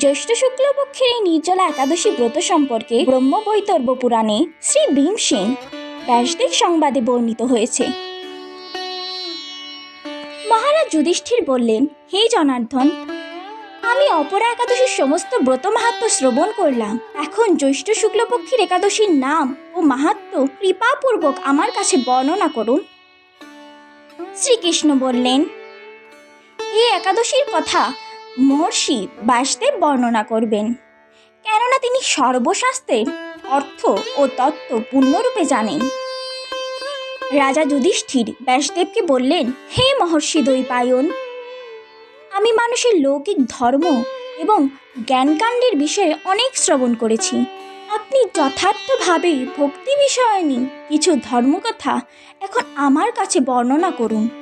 জ্যৈষ্ঠ শুক্লপক্ষের এই নির্জলা একাদশী ব্রত সম্পর্কে ব্রহ্ম ব্রহ্মবৈতর্ব পুরাণে শ্রী ভীম ভীমসেন ব্যাসদেব সংবাদে বর্ণিত হয়েছে। মহারাজ যুধিষ্ঠির বললেন, হে জনার্দন, আমি অপরা একাদশীর সমস্ত ব্রত মাহাত্ম শ্রবণ করলাম। এখন জ্যৈষ্ঠ শুক্লপক্ষের একাদশীর নাম ও মাহাত্ম কৃপাপূর্বক আমার কাছে বর্ণনা করুন। শ্রীকৃষ্ণ বললেন এই একাদশীর কথা মহর্ষি বাসদেব বর্ণনা করবেন। কেননা তিনি সর্বশাস্ত্রের অর্থ ও তত্ত্ব পূর্ণরূপে জানেন। রাজা যুধিষ্ঠির ব্যাসদেবকে বললেন, হে মহর্ষি দৈপায়ন, আমি মানুষের লৌকিক ধর্ম এবং জ্ঞানকাণ্ডের বিষয়ে অনেক শ্রবণ করেছি। আপনি যথার্থভাবে ভক্তি বিষয়নী কিছু ধর্মকথা এখন আমার কাছে বর্ণনা করুন।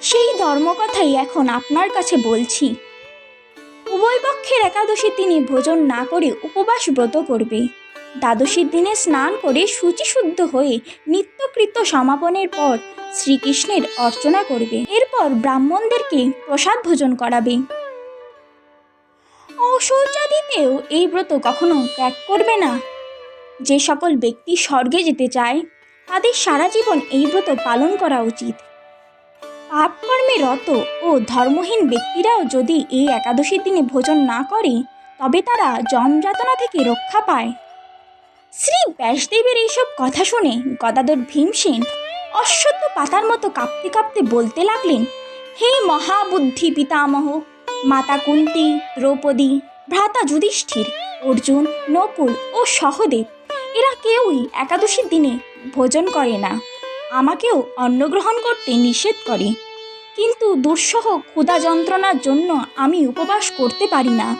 সেই ধর্মকথাই এখন আপনার কাছে বলছি। উভয় পক্ষের একাদশী তিনি ভোজন না করে উপবাস ব্রত করবে। দ্বাদশীর দিনে স্নান করে শুচিশুদ্ধ হয়ে নিত্যকৃত্য সমাপনের পর শ্রীকৃষ্ণের অর্চনা করবে। এরপর ব্রাহ্মণদেরকে প্রসাদ ভোজন করাবে। ঔষধাদিতেও এই ব্রত কখনো ত্যাগ করবে না। যে সকল ব্যক্তি স্বর্গে যেতে চায়, তাদের সারা জীবন এই ব্রত পালন করা উচিত। পাপকর্মে রত ও ধর্মহীন ব্যক্তিরাও যদি এই একাদশীর দিনে ভোজন না করে, তবে তারা জমযাতনা থেকে রক্ষা পায়। শ্রী ব্যাসদেবের এইসব কথা শুনে গদাধর ভীমসেন অশ্বত্থ পাতার মতো কাঁপতে কাঁপতে বলতে লাগলেন, হে মহাবুদ্ধি পিতামহ, মাতা কুন্তি, দ্রৌপদী, ভ্রাতা যুধিষ্ঠির, অর্জুন, নকুল ও সহদেব, এরা কেউই একাদশীর দিনে ভোজন করে না। আমাকেও অন্নগ্রহণ করতে নিষেধ করে। কিন্তু দুঃসহ ক্ষুধা যন্ত্রণার জন্য আমি উপবাস করতে পারি না।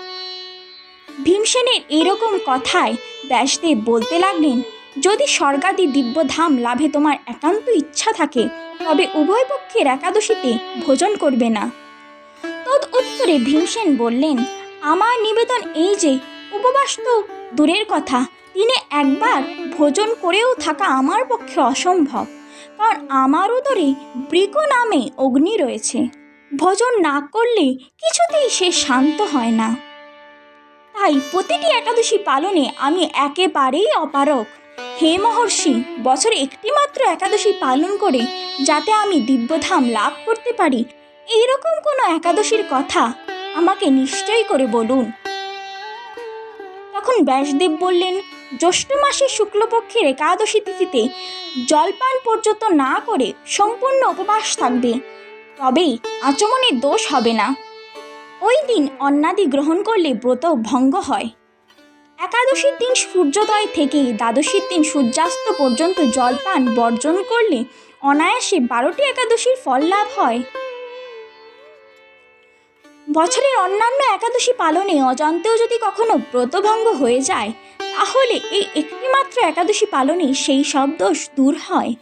ভীমসেনের এরকম কথায় ব্যাসদেব বলতে লাগলেন, যদি স্বর্গাদি দিব্যধাম লাভে তোমার একান্ত ইচ্ছা থাকে, তবে উভয় পক্ষের একাদশীতে ভোজন করবে না। তদ উত্তরে ভীমসেন বললেন, আমার নিবেদন এই যে, উপবাস তো দূরের কথা, দিনে একবার ভোজন করেও থাকা আমার পক্ষে অসম্ভব। কারণ আমার উদরে বৃক নামে অগ্নি রয়েছে। ভোজন না করলে কিছুতেই সে শান্ত হয় না। তাই প্রতিটি একাদশী পালনে আমি একেবারেই অপারক হে মহর্ষি, বছরে একটি মাত্র একাদশী পালন করে যাতে আমি দিব্যধাম লাভ করতে পারি, এইরকম কোনো একাদশীর কথা আমাকে নিশ্চয় করে বলুন। তখন ব্যাসদেব বললেন, জ্যৈষ্ঠ মাসের শুক্লপক্ষের একাদশী তিথিতে জলপান পর্যন্ত না করে সম্পূর্ণ উপবাস থাকবে, তবেই আচমনের দোষ হবে না। ওই দিন অন্নাদি গ্রহণ করলে ব্রত ভঙ্গ হয়। একাদশীর দিন সূর্যোদয় থেকে দ্বাদশীর দিন সূর্যাস্ত পর্যন্ত জলপান বর্জন করলে অনায়াসে বারোটি একাদশীর ফল লাভ হয়। বছরের অন্যান্য একাদশী পালনে অজান্তেও যদি কখনো ব্রতভঙ্গ হয়ে যায় তাহলে এই একটিমাত্র একাদশী পালনে সেই সব দোষ দূর হয়।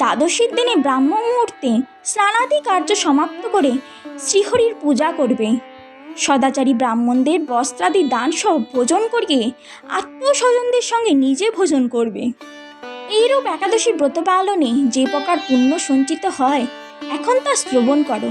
দ্বাদশীর দিনে ব্রাহ্ম মুহূর্তে স্নানাদি কার্য সমাপ্ত করে শ্রীহরির পূজা করবে। সদাচারী ব্রাহ্মণদের বস্ত্রাদি দান সহ ভোজন করিয়ে আত্মীয় স্বজনদের সঙ্গে নিজে ভোজন করবে। এইরূপ একাদশী ব্রত পালনে যে প্রকার পুণ্য সঞ্চিত হয়, এখন তা শ্রবণ করো।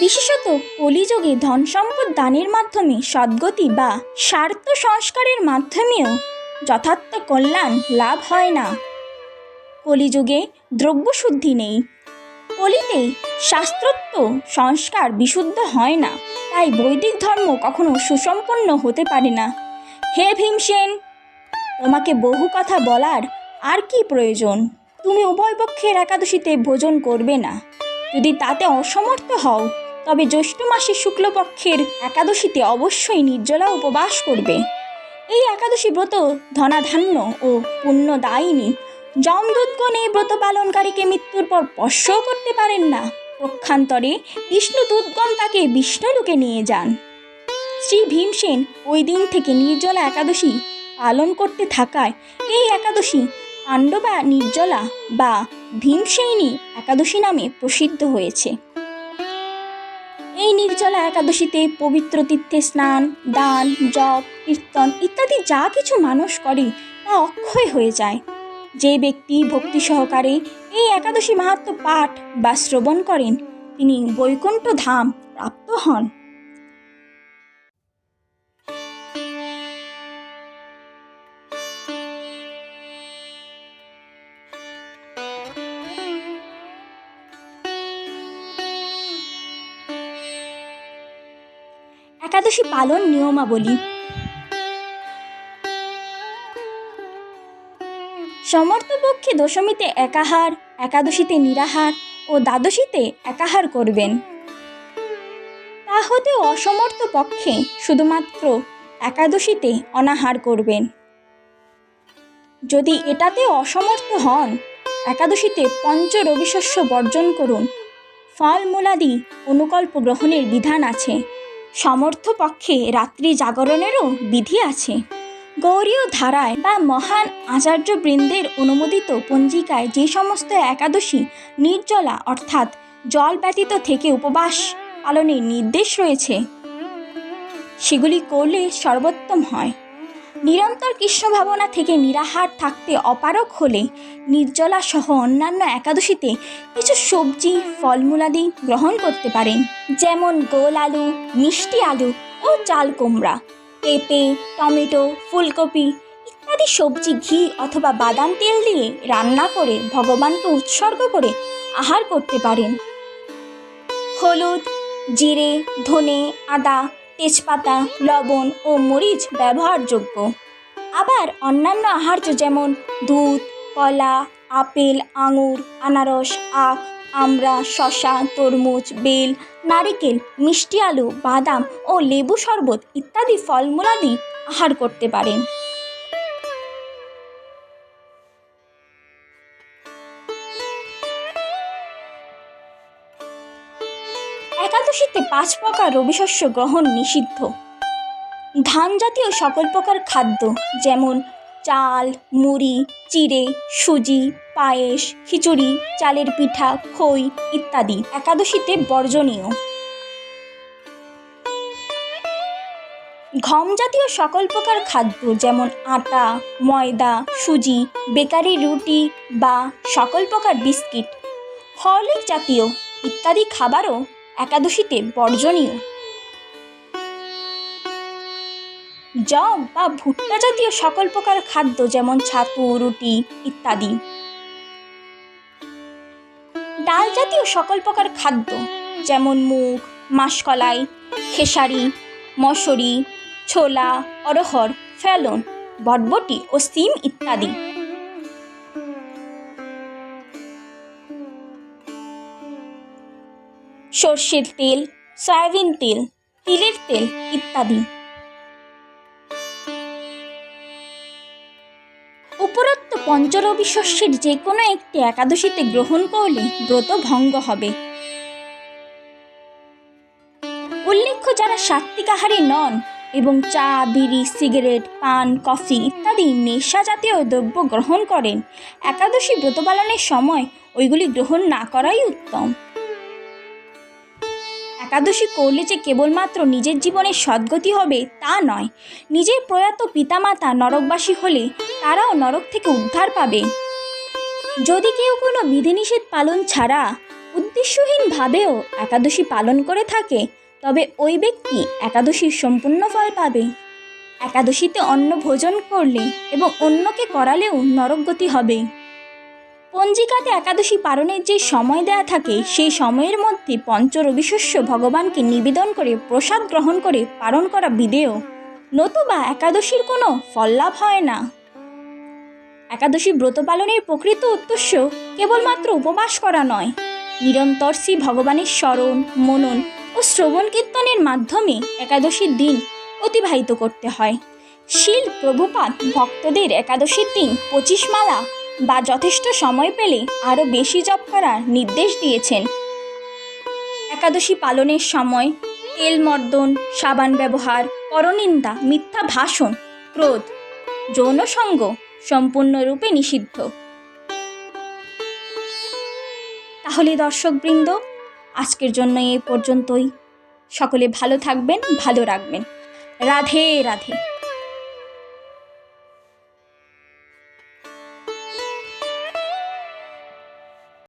বিশেষত কলিযুগে ধন সম্পদ দানের মাধ্যমে সদ্গতি বা স্বার্থ সংস্কারের মাধ্যমেও যথার্থ কল্যাণ লাভ হয় না। কলিযুগে দ্রব্যশুদ্ধি নেই। কলিতে শাস্ত্রত্ব সংস্কার বিশুদ্ধ হয় না। তাই বৈদিক ধর্ম কখনো সুসম্পন্ন হতে পারে না। হে ভীমসেন, তোমাকে বহু কথা বলার আর কি প্রয়োজন? তুমি উভয় পক্ষের একাদশীতে ভোজন করবে না। যদি তাতে অসমর্থ হও তবে জ্যৈষ্ঠ মাসের শুক্লপক্ষের একাদশীতে অবশ্যই নির্জলা উপবাস করবে। এই একাদশী ব্রত ধনাধান্য ও পুণ্যদায়িনী যমদূতগণ এই ব্রত পালনকারীকে মৃত্যুর পর স্পর্শও করতে পারেন না। পক্ষান্তরে বিষ্ণু দূতগণ তাকে বিষ্ণুলোকে নিয়ে যান। শ্রী ভীমসেন ওই দিন থেকে নির্জলা একাদশী পালন করতে থাকায় এই একাদশী পাণ্ডবা, নির্জলা বা ভীমসেনী একাদশী নামে প্রসিদ্ধ হয়েছে। এই নির্জলা একাদশীতে পবিত্র তীর্থে স্নান, দান, জপ, কীর্তন ইত্যাদি যা কিছু মানুষ করে তা অক্ষয় হয়ে যায়। যে ব্যক্তি ভক্তি সহকারে এই একাদশী মাহাত্ম পাঠ বা শ্রবণ করেন, তিনি বৈকুণ্ঠ ধাম প্রাপ্ত হন। একাদশী পালন নিয়মাবলী। সমর্থপক্ষে দশমীতে একাহার, একাদশীতে নিরাহার ও দ্বাদশীতে একাহার করবেন। তা হতেও অসমর্থ পক্ষে শুধুমাত্র একাদশীতে অনাহার করবেন। যদি এটাতে অসমর্থ হন, একাদশীতে পঞ্চ রবিশস্য বর্জন করুন। ফলমূলাদি অনুকল্প গ্রহণের বিধান আছে। সমর্থ পক্ষে রাত্রি জাগরণেরও বিধি আছে। গৌরীয় ধারায় বা মহান আচার্য বৃন্দের অনুমোদিত পঞ্জিকায় যে সমস্ত একাদশী, নির্জলা অর্থাৎ জল ব্যতীত থেকে উপবাস পালনের নির্দেশ রয়েছে। সেগুলি করলে সর্বোত্তম হয়। নিরন্তর কৃষ্ণ ভাবনা থেকে নিরাহার থাকতে অপারক হলে নির্জলা সহ অন্যান্য একাদশীতে কিছু সবজি, ফলমূলাদি গ্রহণ করতে পারেন, যেমন গোল আলু, মিষ্টি আলু ও চাল কুমড়া। পেঁপে, টমেটো, ফুলকপি ইত্যাদি সবজি, ঘি অথবা বাদাম তেল দিয়ে রান্না করে ভগবানকে উৎসর্গ করে আহার করতে পারেন। হলুদ, জিরে, ধনে, আদা তেজপাতা, লবণ ও মরিচ ব্যবহারযোগ্য। আবার অন্যান্য আহার্য যেমন দুধ, কলা, আপেল, আঙুর, আনারস, আখ আমরা শশা তরমুজ, বেল, নারিকেল, মিষ্টি আলু, বাদাম ও লেবু শরবত ইত্যাদি ফলমূলাদি আহার করতে পারেন। একাদশীতে পাঁচ প্রকার রবিশস্য গ্রহণ নিষিদ্ধ। ধান জাতীয় সকল প্রকার খাদ্য, যেমন চাল, মুড়ি, চিড়ে, সুজি, পায়েস, খিচুড়ি, চালের পিঠা, খই ইত্যাদি একাদশীতে বর্জনীয়। ঘম জাতীয় সকল প্রকার খাদ্য, যেমন আটা, ময়দা, সুজি, বেকারি রুটি বা সকল প্রকার বিস্কিট হরলিক জাতীয় ইত্যাদি খাবারও একাদশীতে বর্জনীয়। জব বা ভুট্টা জাতীয় সকল প্রকার খাদ্য যেমন ছাতু, রুটি ইত্যাদি। ডাল জাতীয় সকল প্রকার খাদ্য যেমন মুগ, মাসকলাই, খেসারি মশরি ছোলা অরহর ফেলন, বটবটি ও সিম ইত্যাদি। সর্ষের তেল, সয়াবিন তেল, তিলের তেল ইত্যাদি। উপরোক্ত পঞ্চরবি শস্যের যে কোনো একটি একাদশীতে গ্রহণ করলে ব্রত ভঙ্গ হবে। উল্লেখ্য, যারা সাত্বিক আহারী নন এবং চা, বিড়ি, সিগারেট, পান, কফি ইত্যাদি নেশা জাতীয় দ্রব্য গ্রহণ করেন, একাদশী ব্রত পালনের সময় ওইগুলি গ্রহণ না করাই উত্তম। একাদশী করলে যে কেবলমাত্র নিজের জীবনের সদ্গতি হবে তা নয়। নিজের প্রয়াত পিতামাতা নরকবাসী হলে তারাও নরক থেকে উদ্ধার পাবে। যদি কেউ কোনো বিধিনিষেধ পালন ছাড়া উদ্দেশ্যহীনভাবেও একাদশী পালন করে থাকে, তবে ওই ব্যক্তি একাদশীর সম্পূর্ণ ফল পাবে। একাদশীতে অন্ন ভোজন করলে এবং অন্যকে করালেও নরকগতি হবে। পঞ্জিকাতে একাদশী পালনের যে সময় দেয়া থাকে, সেই সময়ের মধ্যে পঞ্চ রবিশস্য ভগবানকে নিবেদন করে প্রসাদ গ্রহণ করে পালন করা বিধেয়। নতুবা একাদশীর কোনো ফললাভ হয় না। একাদশী ব্রত পালনের প্রকৃত উদ্দেশ্য কেবলমাত্র উপবাস করা নয়। নিরন্তর শ্রী ভগবানের স্মরণ, মনন ও শ্রবণ কীর্তনের মাধ্যমে একাদশীর দিন অতিবাহিত করতে হয়। শিল প্রভুপাত ভক্তদের একাদশীর দিন পঁচিশ মালা বা যথেষ্ট সময় পেলে আরও বেশি জপ করার নির্দেশ দিয়েছেন। একাদশী পালনের সময় তেল মর্দন, সাবান ব্যবহার, পরনিন্দা, মিথ্যা ভাষণ, ক্রোধ, যৌন সঙ্গ সম্পূর্ণরূপে নিষিদ্ধ। তাহলে দর্শকবৃন্দ, আজকের জন্য এই পর্যন্তই। সকলে ভালো থাকবেন, ভালো রাখবেন। রাধে রাধে।